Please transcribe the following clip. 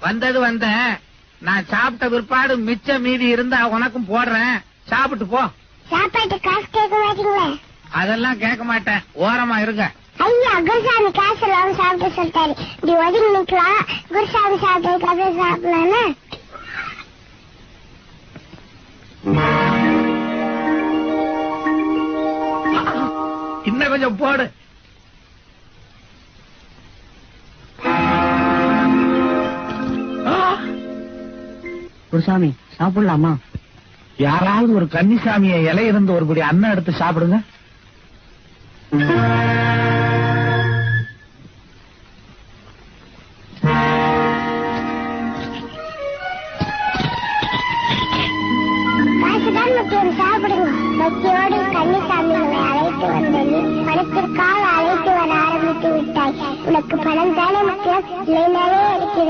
வந்தது வந்தேன். நான் சாப்பிட்ட பிற்பாடு மிச்ச மீதி இருந்தா உனக்கும் போடுறேன். சாப்பிட்டு போ. சாப்பாட்டு காசு கேட்க மாட்டீங்களே? அதெல்லாம் கேட்க மாட்டேன். ஓரமா இருங்க. ஐயா குருசாமி காசு இல்லாம சாப்பிட்டு சொல்லிட்டாரு. இப்படி ஒதுங்கி நிக்கலாம். குருசாமி சாப்பிட்டதுக்கு அப்புறம் சாப்பிடலாம்னா இன்னும் கொஞ்சம் போடு. குருசாமி சாப்பிடலாமா? யாராவது ஒரு கன்னிசாமிய இலை இருந்து ஒரு குடி அன்னம் எடுத்து சாப்பிடுங்க. பணத்திற்காக அழைத்து வர ஆரம்பித்து விட்டாய். உனக்கு பணம் தானே முக்கியம்? இல்லைனாலே இருக்கிறது